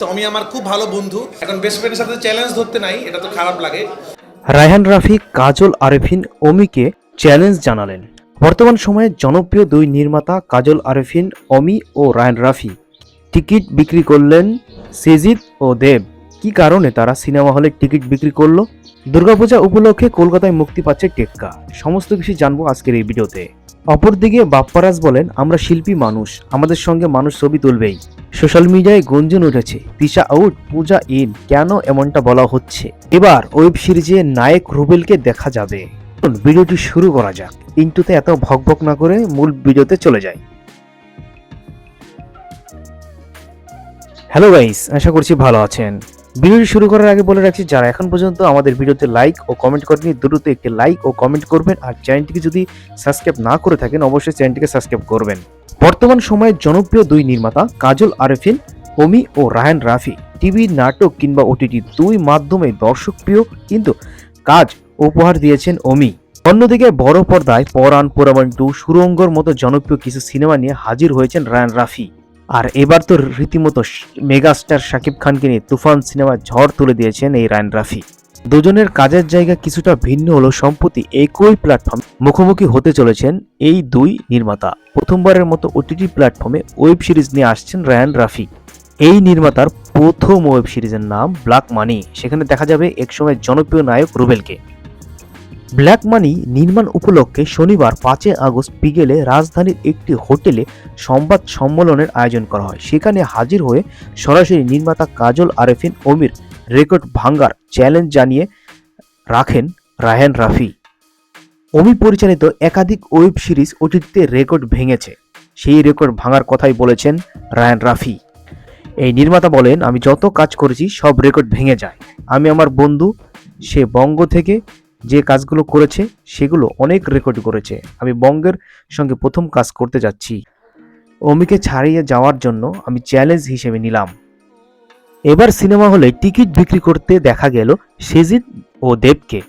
তো আমি আমার খুব ভালো বন্ধু। এখন বেস্ট ফ্রেন্ডের সাথে চ্যালেঞ্জ ধরতে নাই, এটা তো খারাপ লাগে। রায়হান রাফি, কাজল আরেফিন, অমিকে চ্যালেঞ্জ জানালেন। বর্তমান সময়ে জনপ্রিয় দুই নির্মাতা কাজল আরেফিন, অমি ও রায়হান রাফি। টিকিট বিক্রি করলেন সেজিদ ও দেব। কি কারণে তারা সিনেমা হলে টিকিট বিক্রি করল? দুর্গাপূজা উপলক্ষে কলকাতায় মুক্তি পাচ্ছে টেক্কা। সমস্ত কিছু জানব আজকের এই ভিডিওতে। অপরদিকে বাপ্পারাজ বলেন, আমরা শিল্পী মানুষ, আমাদের সঙ্গে মানুষ ছবি তুলবেই। সোশ্যাল মিডিয়ায় গুঞ্জন উঠেছে, তিশা আউট, পূজা ইন, কেন এমনটা বলা হচ্ছে? এবার ওয়েব সিরিজে নায়ক রুবেলকে দেখা যাবে। ভিডিওটি শুরু করা যাক। ইন্টুতে এত ভকভক না করে মূল ভিডিওতে চলে যাই। হ্যালো গাইস, আশা করছি ভালো আছেন। ভিডিওটি শুরু করার আগে বলে রাখছি, যারা এখন পর্যন্ত আমাদের ভিডিওতে লাইক ও কমেন্ট করেনি দ্রুত একটি লাইক ও কমেন্ট করবেন। আর চ্যানেলটিকে যদি সাবস্ক্রাইব না করে থাকেন, অবশ্যই চ্যানেলটিকে সাবস্ক্রাইব করবেন। বর্তমান সময়ে জনপ্রিয় দুই নির্মাতা কাজল আরেফিন, অমি ও রায়হান রাফি, টিভি, নাটক কিংবা ওটিটি দুই মাধ্যমে দর্শকপ্রিয়, কিন্তু কাজ উপহার দিয়েছেন অমি। অন্যদিকে বড় পর্দায় পরাণ পুরামান টু, সুরঙ্গর মতো জনপ্রিয় কিছু সিনেমা নিয়ে হাজির হয়েছেন রায়হান রাফি। আর এবার তো রীতিমতো মেগাস্টার শাকিব খানকে নিয়ে তুফান সিনেমা ঝড় তুলে দিয়েছেন এই রায়ন রাফি। দুজনের কাজের জায়গা কিছুটা ভিন্ন হলো সম্প্রতি একই প্ল্যাটফর্মে মুখোমুখি হতে চলেছেন এই দুই নির্মাতা। প্রথমবারের মতো ওটিটি প্ল্যাটফর্মে ওয়েব সিরিজ নিয়ে আসছেন রায়ান রাফি। এই নির্মাতার প্রথম ওয়েব সিরিজের নাম ব্ল্যাক মানি সেখানে দেখা যাবে একসময় জনপ্রিয় নায়ক রুবেলকে। ব্ল্যাক মানি নির্মাণ উপলক্ষে শনিবার পাঁচই আগস্ট বিকেলে রাজধানীর একটি হোটেলে সংবাদ সম্মেলনের আয়োজন করা হয়। সেখানে হাজির হয়ে সরাসরি নির্মাতা কাজল আরেফিন, অমির রেকর্ড ভাঙ্গার চ্যালেঞ্জ জানিয়ে রাখেন রায়হান রাফি। অমি পরিচালিত একাধিক ওয়েব সিরিজ অতীতে রেকর্ড ভেঙেছে। সেই রেকর্ড ভাঙার কথাই বলেছেন রায়ান রাফি। এই নির্মাতা বলেন, আমি যত কাজ করেছি সব রেকর্ড ভেঙে যায়। আমি আমার বন্ধু সে বঙ্গ থেকে যে কাজগুলো করেছে, সেগুলো অনেক রেকর্ড করেছে। আমি বঙ্গের সঙ্গে প্রথম কাজ করতে যাচ্ছি। অমিকে ছাড়িয়ে যাওয়ার জন্য আমি চ্যালেঞ্জ হিসেবে নিলাম। এবার সিনেমা হলে টিকিট বিক্রি করতে দেখা গেল সেজিদ ও দেবকে।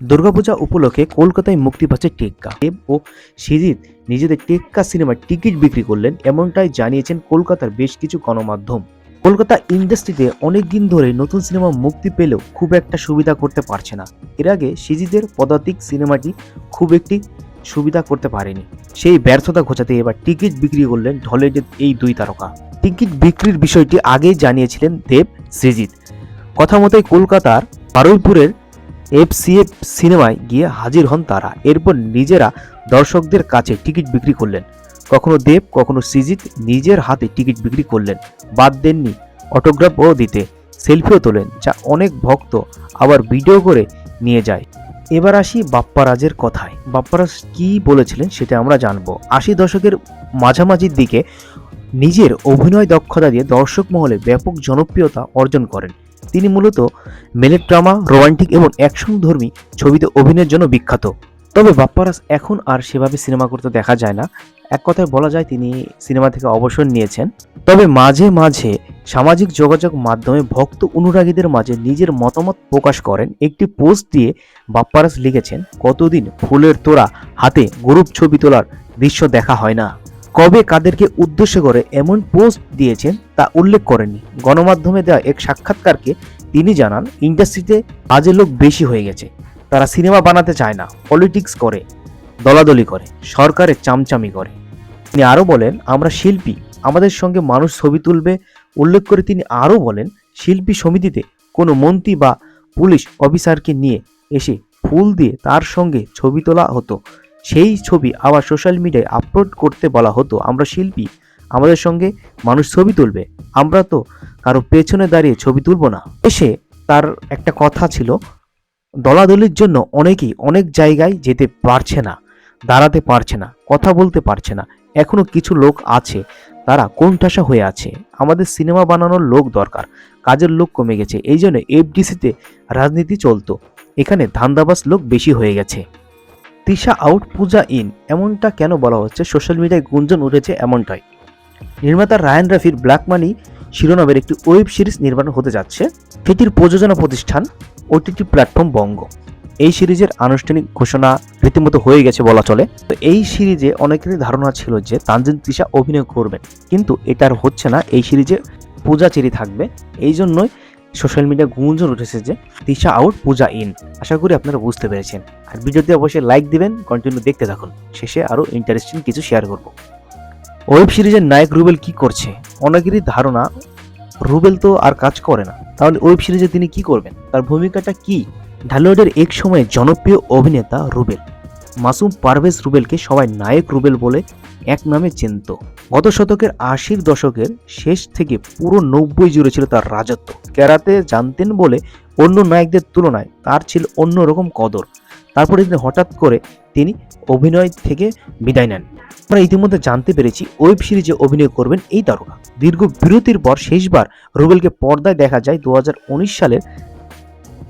দুর্গাপূজা উপলক্ষে কলকাতায় মুক্তি পাচ্ছে টেক্কা। দেব ও সেজিদ নিজেদের টেক্কা সিনেমার টিকিট বিক্রি করলেন, এমনটাই জানিয়েছেন কলকাতার বেশ কিছু গণমাধ্যম। কলকাতা ইন্ডাস্ট্রিতে অনেক দিন ধরে নতুন সিনেমা মুক্তি পেলেও খুব একটা সুবিধা করতে পারছে না। এর আগে সিজিদের পদাতিক সিনেমাটি খুব একটি সুবিধা করতে পারেনি। সেই ব্যর্থতা ঘোচাতে এবার টিকিট বিক্রি করলেন ঢলিউডের এই দুই তারকা। টিকিট বিক্রির বিষয়টি আগেই জানিয়েছিলেন দেব সৃজিত কথা মতোই কলকাতার বারুইপুরের এফসিএফ সিনেমায় গিয়ে হাজির হন তারা। এরপর নিজেরা দর্শকদের কাছে টিকিট বিক্রি করলেন। কখনো দেব, কখনো সৃজিত নিজের হাতে টিকিট বিক্রি করলেন। বাদ দেননি, অটোগ্রাফও দিতে। সেলফিও তোলেন, যা অনেক ভক্ত আবার ভিডিও করে নিয়ে যায়। এবার আসি বাপ্পারাজের কথায়। বাপ্পারাজ কি বলেছিলেন সেটা আমরা জানব। আশি দশকের মাঝামাঝির দিকে নিজের অভিনয় দক্ষতা দিয়ে দর্শক মহলে ব্যাপক জনপ্রিয়তা অর্জন করেন। তিনি মূলত মেলেড্রামা, রোমান্টিক এবং অ্যাকশন ধর্মী ছবিতে অভিনয়ের জন্য বিখ্যাত। তবে বাপ্পারাজ এখন আর সেভাবে সিনেমা করতে দেখা যায় না। এক কথায় বলা যায় তিনি সিনেমা থেকে অবসর নিয়েছেন। তবে মাঝে মাঝে সামাজিক যোগাযোগ মাধ্যমে ভক্ত অনুরাগীদের মাঝে নিজের মতামত প্রকাশ করেন। একটি পোস্ট দিয়ে বাপ্পারাস লিখেছেন, কতদিন ফুলের তোড়া হাতে গ্রুপ ছবি তোলার দৃশ্য দেখা হয় না। কবে কাদেরকে উদ্দেশ্য করে এমন পোস্ট দিয়েছেন তা উল্লেখ করেননি। গণমাধ্যমে দেওয়া এক সাক্ষাৎকারকে তিনি জানান, ইন্ডাস্ট্রিতে বাজে লোক বেশি হয়ে গেছে। তারা সিনেমা বানাতে চায় না, পলিটিক্স করে। দলাদলি করে সরকারের চামচামি করে। তিনি আরও বলেন, আমরা শিল্পী, আমাদের সঙ্গে মানুষ ছবি তুলবে। উল্লেখ করে তিনি আরও বলেন, শিল্পী সমিতিতে কোনো মন্ত্রী বা পুলিশ অফিসারকে নিয়ে এসে ফুল দিয়ে তার সঙ্গে ছবি তোলা হতো। সেই ছবি আবার সোশ্যাল মিডিয়ায় আপলোড করতে বলা হতো। আমরা শিল্পী, আমাদের সঙ্গে মানুষ ছবি তুলবে। আমরা তো কারও পেছনে দাঁড়িয়ে ছবি তুলব না। এসে তার একটা কথা ছিল, দলাদলির জন্য অনেকেই অনেক জায়গায় যেতে পারছে না। দাঁড়াতে পারছে না, কথা বলতে পারছে না। এখনও কিছু লোক আছে, তারা কোণঠাসা হয়ে আছে। আমাদের সিনেমা বানানোর লোক দরকার, কাজের লোক কমে গেছে। এই জন্য এফডিসিতে রাজনীতি চলতো। এখানে ধান্দাবাজ লোক বেশি হয়ে গেছে। তিশা আউট পূজা ইন এমনটা কেন বলা হচ্ছে? সোশ্যাল মিডিয়ায় গুঞ্জন উঠেছে এমনটাই। নির্মাতা রায়ান রাফির ব্ল্যাক মানি শিরোনামের একটি ওয়েব সিরিজ নির্মাণ হতে যাচ্ছে। সেটির প্রযোজনা প্রতিষ্ঠান ওটিটি প্ল্যাটফর্ম বঙ্গ। এই সিরিজের আনুষ্ঠানিক ঘোষণা রীতিমতো হয়ে গেছে বলা চলে। তো এই সিরিজে অনেকেরই ধারণা ছিল যে তানজিন তিশা অভিনয় করবেন। কিন্তু এটা আর হচ্ছে না। এই সিরিজে পূজা চেরি থাকবে। এই জন্যই সোশ্যাল মিডিয়া গুঞ্জন উঠেছে যে তিশা আউট পূজা ইন আশা করি আপনারা বুঝতে পেরেছেন। আর ভিডিওতে অবশ্যই লাইক দিবেন কন্টিনিউ দেখতে থাকুন। শেষে আরও ইন্টারেস্টিং কিছু শেয়ার করব। ওয়েব সিরিজের নায়ক রুবেল কি করছে? অনেকেরই ধারণা রুবেল তো আর কাজ করে না। তাহলে ওয়েব সিরিজে তিনি কি করবেন? তার ভূমিকাটা কি? ঢালিউডের এক সময় জনপ্রিয় অভিনেতা রুবেল। মাসুম পারভেজ রুবেলকে সবাই নায়ক রুবেল বলে এক নামে চিনত। গত শতকের আশির দশকের শেষ থেকে পুরো নব্বই জুড়ে ছিল তার রাজত্ব। ক্যারাতে জানতেন বলে অন্য নায়কদের তুলনায় তার ছিল অন্যরকম কদর। তারপরে তিনি হঠাৎ করে তিনি অভিনয় থেকে বিদায় নেন। আমরা ইতিমধ্যে জানতে পেরেছি ওয়েব সিরিজে অভিনয় করবেন এই তারকা। দীর্ঘ বিরতির পর শেষবার রুবেলকে পর্দায় দেখা যায় দু সালের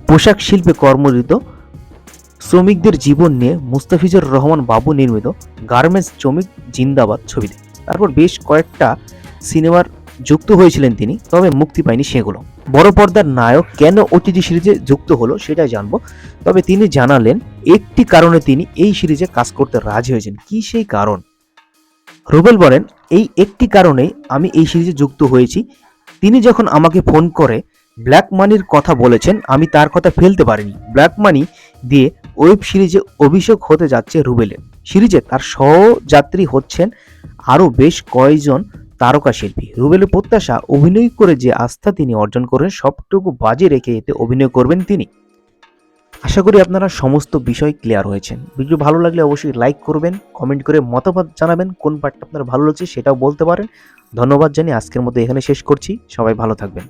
পোশাক শিল্পে কর্মরত শ্রমিকদের জীবন নিয়ে মুস্তাফিজুর রহমান বাবু নির্মিত গার্মেন্টস শ্রমিক জিন্দাবাদ ছবিতে। তারপর বেশ কয়েকটা সিনেমার যুক্ত হয়েছিলেন তিনি, তবে মুক্তি পায়নি সেগুলো। বড় পর্দার নায়ক কেন ওটিটি সিরিজে যুক্ত হলো সেটাই জানব, তবে তিনি জানালেন, একটি কারণে তিনি এই সিরিজে কাজ করতে রাজি হয়েছেন। কি সেই কারণ? রুবেল বলেন, এই একটি কারণেই আমি এই সিরিজে যুক্ত হয়েছি। তিনি যখন আমাকে ফোন করে ব্ল্যাক মানির কথা বলেছেন, আমি তার কথা ফেলতে পারিনি। ব্ল্যাক মানি দিয়ে ওয়েব সিরিজে অভিষেক হতে যাচ্ছে রুবেলের। সিরিজে তার সহযাত্রী হচ্ছেন আরও বেশ কয়েকজন তারকা শিল্পী রুবেলের প্রত্যাশা, অভিনয় করে যে আস্থা তিনি অর্জন করেন, সবটুকু বাজে রেখে এতে অভিনয় করবেন তিনি। আশা করি আপনারা সমস্ত বিষয় ক্লিয়ার হয়েছেন। ভিডিও ভালো লাগলে অবশ্যই লাইক করবেন কমেন্ট করে মতামত জানাবেন, কোন পার্টটা আপনার ভালো লাগছে সেটাও বলতে পারেন। ধন্যবাদ জানিয়ে আজকের মতো এখানে শেষ করছি। সবাই ভালো থাকবেন।